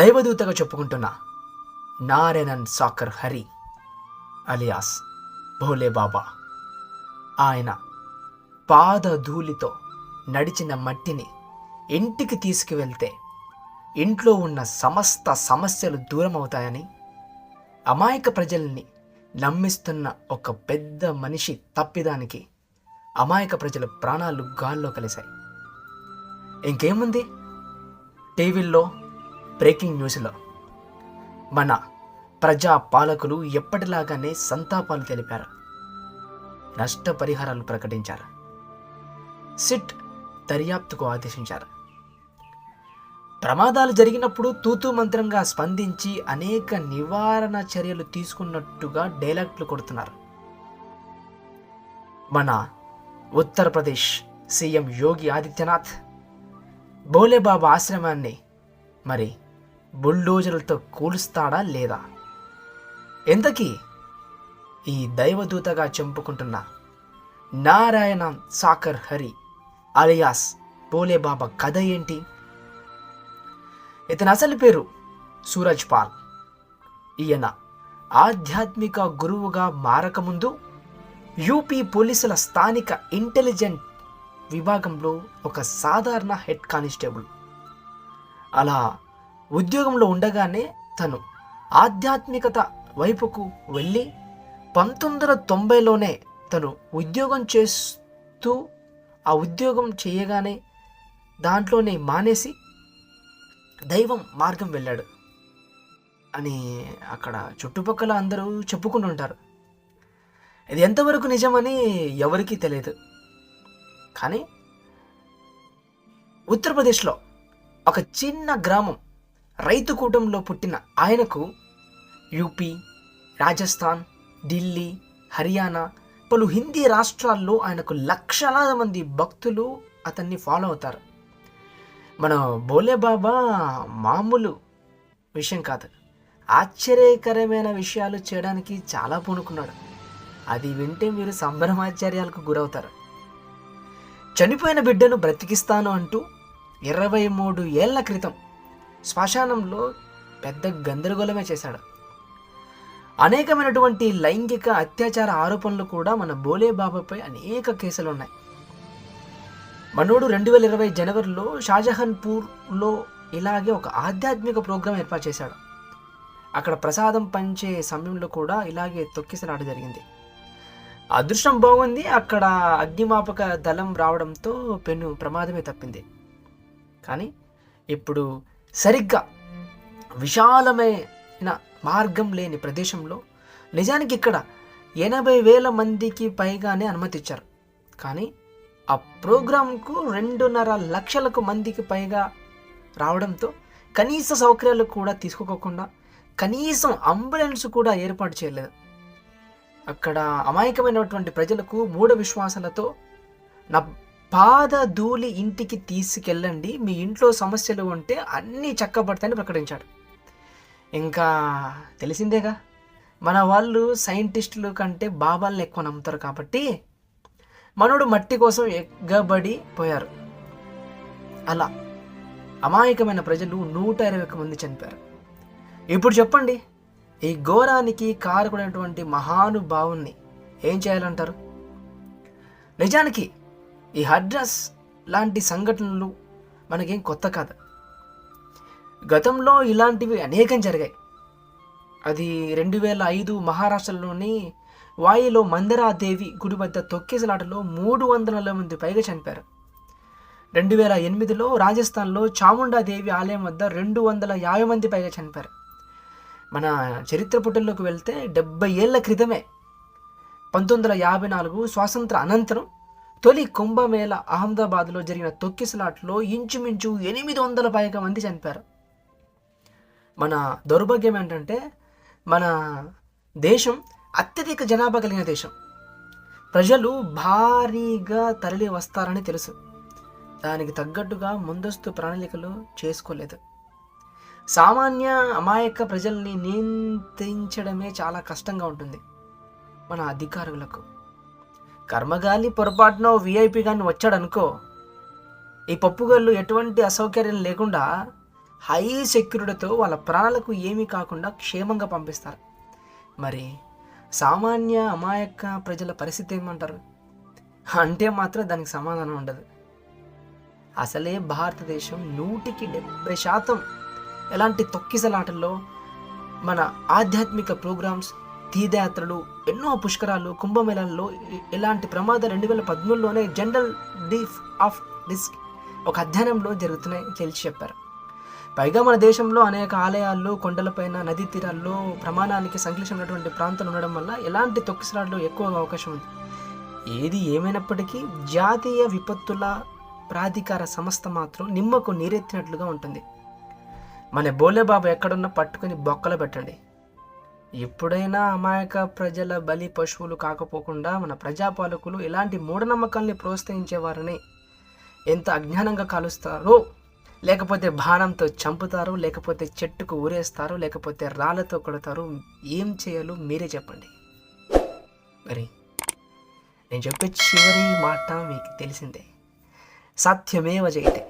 దైవదూతగా చెప్పుకుంటున్న నారాయణన్ సాకర్ హరి అలియాస్ భోలే బాబా. ఆయన పాదధూళితో నడిచిన మట్టిని ఇంటికి తీసుకువెళ్తే ఇంట్లో ఉన్న సమస్త సమస్యలు దూరం అవుతాయని అమాయక ప్రజల్ని నమ్మిస్తున్న ఒక పెద్ద మనిషి తప్పిదానికి అమాయక ప్రజల ప్రాణాలు గాల్లో కలిశాయి. ఇంకేముంది? టీవీల్లో బ్రేకింగ్ న్యూస్లో మన ప్రజా పాలకులు ఎప్పటిలాగానే సంతాపాలు తెలిపారు. నష్టపరిహారాలు ప్రకటించారు. సిట్ దర్యాప్తుకు ఆదేశించారు. ప్రమాదాలు జరిగినప్పుడు తూతు మంత్రంగా స్పందించి అనేక నివారణ చర్యలు తీసుకున్నట్టుగా డైలాగ్లు కొడుతున్నారు. మన ఉత్తరప్రదేశ్ సీఎం యోగి ఆదిత్యనాథ్ బోలేబాబా ఆశ్రమాన్ని మరి బుల్డోజర్లతో కూలుస్తాడా లేదా? ఎంతకీ? ఈ దైవదూతగా చెంపుకుంటున్న నారాయణ సాకర్ హరి అలియాస్ బోలేబాబా కథ ఏంటి? ఇతని అసలు పేరు సూరజ్ పాల్. ఈయన ఆధ్యాత్మిక గురువుగా మారకముందు యూపీ పోలీసుల స్థానిక ఇంటెలిజెంట్ విభాగంలో ఒక సాధారణ హెడ్ కానిస్టేబుల్. అలా ఉద్యోగంలో ఉండగానే తను ఆధ్యాత్మికత వైపుకు వెళ్ళి పంతొమ్మిది వందల తొంభైలోనే తను ఉద్యోగం చేస్తూ ఆ ఉద్యోగం చేయగానే దాంట్లోనే మానేసి దైవం మార్గం వెళ్ళాడు అని అక్కడ చుట్టుపక్కల అందరూ చెప్పుకుని ఉంటారు. ఇది ఎంతవరకు నిజమని ఎవరికీ తెలియదు. కానీ ఉత్తరప్రదేశ్లో ఒక చిన్న గ్రామం రైతు కూటంలో పుట్టిన ఆయనకు యూపీ రాజస్థాన్ ఢిల్లీ హర్యానా పలు హిందీ రాష్ట్రాల్లో ఆయనకు లక్షలాది మంది భక్తులు అతన్ని ఫాలో అవుతారు. మన బోలే బాబా మామూలు విషయం కాదు. ఆశ్చర్యకరమైన విషయాలు చేయడానికి చాలా పూనుకున్నాడు. అది వింటే మీరు సంభ్రమాచార్యాలకు గురవుతారు. చనిపోయిన బిడ్డను బ్రతికిస్తాను అంటూ ఇరవై మూడు ఏళ్ళ క్రితం శ్మశానంలో పెద్ద గందరగోళమే చేశాడు. అనేకమైనటువంటి లైంగిక అత్యాచార ఆరోపణలు కూడా మన బోలే బాబాపై అనేక కేసులు ఉన్నాయి మనోడు రెండు వేల ఇరవై జనవరిలో షాజహాన్పూర్లో ఇలాగే ఒక ఆధ్యాత్మిక ప్రోగ్రాం ఏర్పాటు చేశాడు. అక్కడ ప్రసాదం పంచే సమయంలో కూడా ఇలాగే తొక్కిసలాట జరిగింది. అదృష్టం బాగుంది అక్కడ అగ్నిమాపక దళం రావడంతో పెను ప్రమాదమే తప్పింది. కానీ ఇప్పుడు సరిగ్గా విశాలమైన మార్గం లేని ప్రదేశంలో నిజానికి ఇక్కడ ఎనభై వేల మందికి పైగానే అనుమతిచ్చారు. కానీ ఆ ప్రోగ్రాంకు రెండున్నర లక్షలకు మందికి పైగా రావడంతో కనీస సౌకర్యాలు కూడా తీసుకోకుండా కనీసం అంబులెన్స్ కూడా ఏర్పాటు చేయలేదు. అక్కడ అమాయకమైనటువంటి ప్రజలకు మూఢ విశ్వాసాలతో నా పాద ధూళి ఇంటికి తీసుకెళ్ళండి. మీ ఇంట్లో సమస్యలు ఉంటే అన్నీ చక్కబడతాయని ప్రకటించాడు. ఇంకా తెలిసిందేగా? మన వాళ్ళు సైంటిస్టులు కంటే బాబాలను ఎక్కువ నమ్ముతారు కాబట్టి మనోడు మట్టి కోసం ఎగ్గబడి పోయారు. అలా అమాయకమైన ప్రజలు నూట ఇరవై ఒక్క మంది చనిపోయారు. ఇప్పుడు చెప్పండి ఈ ఘోరానికి కారకుడైనటువంటి మహానుభావుణ్ణి ఏం చేయాలంటారు? నిజానికి ఈ హడ్రస్ లాంటి సంఘటనలు మనకేం కొత్త కాదు. గతంలో ఇలాంటివి అనేకం జరిగాయి. అది రెండు వేల ఐదు మహారాష్ట్రలోని వాయిలో మందిరాదేవి గుడి వద్ద తొక్కేసలాటలో మూడు వందల నలభై మంది పైగా చనిపారు రెండు వేల ఎనిమిదిలో రాజస్థాన్లో చాముండాదేవి ఆలయం వద్ద రెండు వందల యాభై మంది పైగా చనిపారు మన చరిత్ర పుటల్లోకి వెళ్తే డెబ్బై ఏళ్ళ క్రితమే పంతొమ్మిది వందల యాభై నాలుగు స్వాతంత్ర అనంతరం తొలి కుంభమేళ అహ్మదాబాద్లో జరిగిన తొక్కిసలాట్లో ఇంచుమించు ఎనిమిది వందల పైగా మంది చనిపారు మన దౌర్భాగ్యం ఏంటంటే మన దేశం అత్యధిక జనాభా కలిగిన దేశం. ప్రజలు భారీగా తరలి వస్తారని తెలుసు. దానికి తగ్గట్టుగా ముందస్తు ప్రణాళికలు చేసుకోలేదు. సామాన్య అమాయక ప్రజల్ని నియంత్రించడమే చాలా కష్టంగా ఉంటుంది మన అధికారులకు. కర్మగాలి పొరపాటున విఐపి కానీ వచ్చాడనుకో ఈ పప్పుగళ్ళు ఎటువంటి అసౌకర్యం లేకుండా హై సెక్యూరిటీతో వాళ్ళ ప్రాణాలకు ఏమీ కాకుండా క్షేమంగా పంపిస్తారు. మరి సామాన్య అమాయక ప్రజల పరిస్థితి ఏమంటారు? అంటే మాత్రం దానికి సమాధానం ఉండదు. అసలే భారతదేశం నూటికి డెబ్బై శాతం ఎలాంటి తొక్కిసలాటల్లో మన ఆధ్యాత్మిక ప్రోగ్రామ్స్ తీర్థయాత్రలు ఎన్నో పుష్కరాలు కుంభమేళాల్లో ఇలాంటి ప్రమాదాలు రెండు వేల పదమూడులోనే జనరల్ డీఫ్ ఆఫ్ రిస్క్ ఒక అధ్యయనంలో జరుగుతున్నాయి తేల్చి చెప్పారు. పైగా మన దేశంలో అనేక ఆలయాల్లో కొండలపైన నదీ తీరాల్లో ప్రమాణానికి సంక్లిష్టమైనటువంటి ప్రాంతాలు ఉండడం వల్ల ఎలాంటి తొక్కిసలాట్లు ఎక్కువగా అవకాశం ఉంది. ఏది ఏమైనప్పటికీ జాతీయ విపత్తుల ప్రాధికార సంస్థ మాత్రం నిమ్మకు నీరెత్తినట్లుగా ఉంటుంది. మన బోలేబాబు ఎక్కడున్నా పట్టుకుని బొక్కలు పెట్టండి. ఎప్పుడైనా అమాయక ప్రజల బలి పశువులు కాకపోకుండా మన ప్రజాపాలకులు ఇలాంటి మూఢనమ్మకాల్ని ప్రోత్సహించేవారని ఎంత అజ్ఞానంగా కాలుస్తారో లేకపోతే బాణంతో చంపుతారు లేకపోతే చెట్టుకు ఊరేస్తారు లేకపోతే రాళ్ళతో కొడతారు ఏం చేయాలో మీరే చెప్పండి. మరి నేను చెప్పే చివరి మాట మీకు తెలిసిందే. సత్యమేవ జయతే.